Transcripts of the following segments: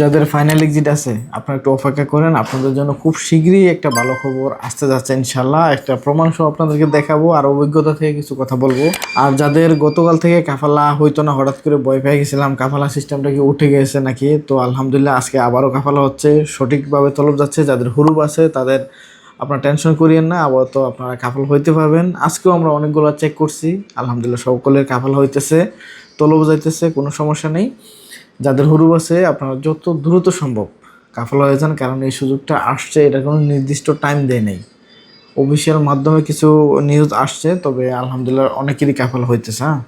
যাদের final exit আছে, আপনারা একটু অপেক্ষা করেন, আপনাদের জন্য খুব শীঘ্রই একটা ভালো খবর আসতে যাচ্ছে ইনশাল্লাহ একটা প্রমাণ সহ আপনাদেরকে দেখাবো আর অভিজ্ঞতা থেকে কিছু কথা বলব। আর যাদের গতকাল থেকে কাফালা হইতো না, হঠাৎ করে ভয় পেয়ে গেছিলাম, কাফালা সিস্টেমটা কি উঠে গেছে নাকি? তো আলহামদুলিল্লাহ আজকে আবারও কাফালা হচ্ছে। সঠিকভাবে তলব যাচ্ছে, যাদের হুরুপ আছে, তাদের আপনার টেনশন করিয়েন না, আপাতত আপনারা কাফল হইতে পারবেন। আজকেও আমরা অনেকগুলো চেক করছি, আলহামদুলিল্লাহ সকলের কাফল হইতেছে, তলব যাইতেছে, কোনো সমস্যা নেই। যাদের হুরুপ আছে, আপনারা যত দ্রুত সম্ভব কাফাল হয়ে যান, কারণ এই সুযোগটা আসছে, এটা কোনো নির্দিষ্ট টাইম দেয় নেই। অফিসিয়াল মাধ্যমে কিছু নিউজ আসছে, তবে আলহামদুলিল্লাহ অনেকেরই কাফল হইতেছে হ্যাঁ।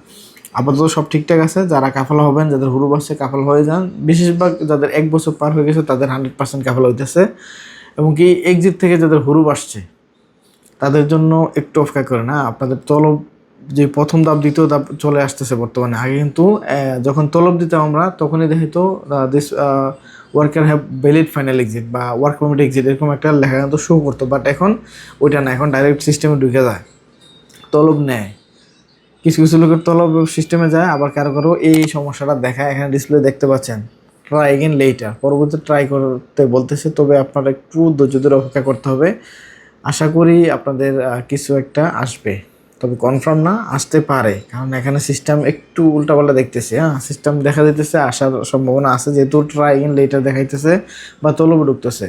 আপাতত সব ঠিকঠাক আছে, যারা কাফাল হবেন, যাদের হুরুপ আছে, কাফল হয়ে যান। বেশিরভাগ যাদের এক বছর পার হয়ে গেছে, তাদের হান্ড্রেড পার্সেন্ট কাফাল হইতেছে। এবং কি এক্সিট থেকে যাদের হুরুপ আসছে, তাদের জন্য একটু অপেক্ষা করেন হ্যাঁ? আপনাদের তলব যে প্রথম ধাপ, দ্বিতীয় ধাপ চলে আসতেছে বর্তমানে। আগে কিন্তু যখন তলব দিতাম আমরা, তখনই দেখিতো this worker have valid final exit বা ওয়ার্ক পারমিট এক্সিট এরকম একটা লেখা কিন্তু শো করতো। বাট এখন ওইটা না, এখন ডাইরেক্ট সিস্টেমে ঢুকে যায়। তলব নেয়। কিছু কিছু লোকের তলব সিস্টেমে যায়, আবার কারও কারও এই সমস্যাটা দেখায়। এখানে ডিসপ্লে দেখতে পাচ্ছেন। ট্রাই এগেন লেটার পরবর্তী ট্রাই করতে বলতেছে, তবে আপনারা একটু ধৈর্য ধরে অপেক্ষা করতে হবে। আশা করি আপনাদের কিছু একটা আসবে। তবে কনফার্ম না, আসতে পারে। কারণ এখানে সিস্টেম একটু উল্টাপাল্টা দেখতেছে হ্যাঁ? সিস্টেম দেখা দিতেছে আসার সম্ভাবনা আছে। যেহেতু ট্রাই এগেন লেটার দেখাইতেছে বা তলব ঢুকতেছে।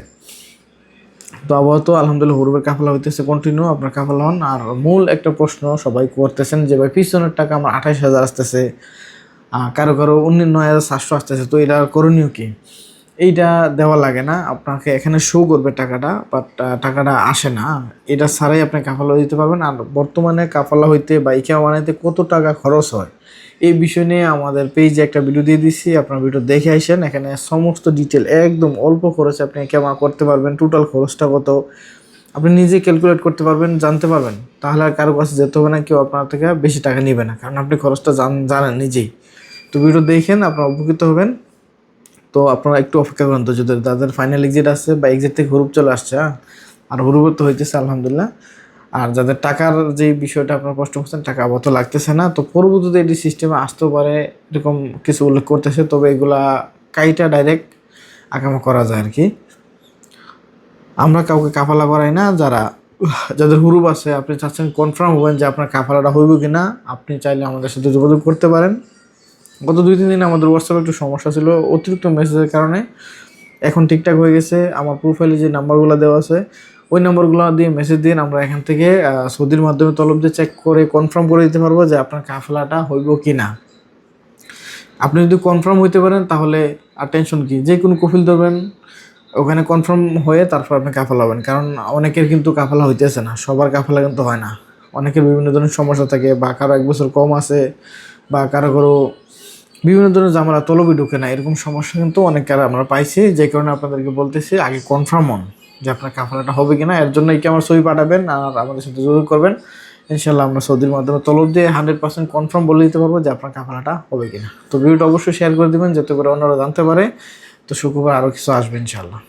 তো আবহাওয়া তো আলহামদুলিল্লাহ হুরুবের কাফালা হইতেছে কন্টিনিউ আপনার কাফালা হন। আর মূল একটা প্রশ্ন সবাই করতেছেন যে, ভাই, পিছনের টাকা আমার আঠাশ হাজার আসতেছে। কারও কারও উনিশ নয় হাজার সাতশো আসতেছে তো এটা করণীয় কি? এইটা দেওয়া লাগে না, আপনাকে এখানে শো করবে টাকাটা বাট টাকাটা আসে না। এটা ছাড়াই আপনি কাফালা দিতে পারবেন, আর বর্তমানে কাফালা হইতে বা ইকা বানাইতে কত টাকা খরচ হয়? এই বিষয় নিয়ে আমাদের পেজে একটা ভিডিও দিয়ে দিচ্ছি আপনার ভিডিও দেখে আসেন, এখানে সমস্ত ডিটেল একদম অল্প খরচে আপনি কেমন করতে পারবেন টোটাল খরচটা কত? আপনি নিজে ক্যালকুলেট করতে পারবেন, জানতে পারবেন, তাহলে আর কারও কাছে যেতে হবে না, কেউ আপনার থেকে বেশি টাকা নেবে না, কারণ আপনি খরচটা জান, জানেন নিজেই। তো ভিডিও দেখেন, আপনারা উপকৃত হবেন। তো আপনারা একটু অপেক্ষা করেন তো, যদি তাদের ফাইনাল এক্সিট আসছে বা এক্সিট থেকে হুরুপ চলে আসছে হ্যাঁ? আর হুরুপ তো হইতেছে, আলহামদুলিল্লাহ। আর যাদের টাকার যে বিষয়টা আপনার কষ্ট করছেন, টাকা আপাতত লাগতেছে না। তো পরবর্তীতে এটি সিস্টেমে আসতেও পারে, এরকম কিছু উল্লেখ করতেছে। তবে এগুলা কাইটা ডাইরেক্ট আকামা করা যায় আর কি। আমরা কাউকে কাফালা করাই না, যারা যাদের হুরুপ আছে, আপনি চাচ্ছেন কনফার্ম হবেন যে আপনার কাফালাটা হইব কি না আপনি চাইলে আমাদের সাথে যোগাযোগ করতে পারেন। গত দুই, তিন দিন আমাদের হোয়াটসঅ্যাপে একটু সমস্যা ছিল, অতিরিক্ত মেসেজের কারণে। এখন ঠিকঠাক হয়ে গেছে, আমার প্রোফাইলে যে নাম্বারগুলো দেওয়া আছে, ওই নাম্বারগুলো দিয়ে মেসেজ দিন আমরা এখান থেকে সৌদির মাধ্যমে তলব দিয়ে চেক করে কনফার্ম করে দিতে পারব যে আপনার কাফলাটা হইব কি না আপনি যদি কনফার্ম হইতে পারেন, তাহলে আর টেনশন কি? যে কোনো কফিল ধরবেন, ওখানে কনফার্ম হয়ে তারপর আপনি কাফালা হবেন। কারণ অনেকের কিন্তু কাফালা হইতেছে না, সবার কাফালা কিন্তু হয় না। অনেকের বিভিন্ন ধরনের সমস্যা থাকে, বা কারও এক বছর কম আছে, বা কারও কারও বিভিন্ন ধরনের জামালা তলবি ঢুকে না, এরকম সমস্যা কিন্তু অনেকের আমরা পাইছি। যে কারণে আপনাদেরকে বলতেছি, আগে কনফার্ম হন যে আপনার কাফালাটা হবে কিনা। এর জন্য কি আমার ছবি পাঠাবেন আর আমাদের সাথে যোগাযোগ করবেন। ইনশাল্লাহ আমরা সৌদির মাধ্যমে তলব দিয়ে হান্ড্রেড পার্সেন্ট কনফার্ম বলে দিতে পারব যে আপনার কাফালাটা হবে কিনা। তো ভিডিওটা অবশ্যই শেয়ার করে দেবেন, যাতে করে অন্যরা জানতে পারে। তো শুক্রবার আরও কিছু আসবে ইনশাল্লাহ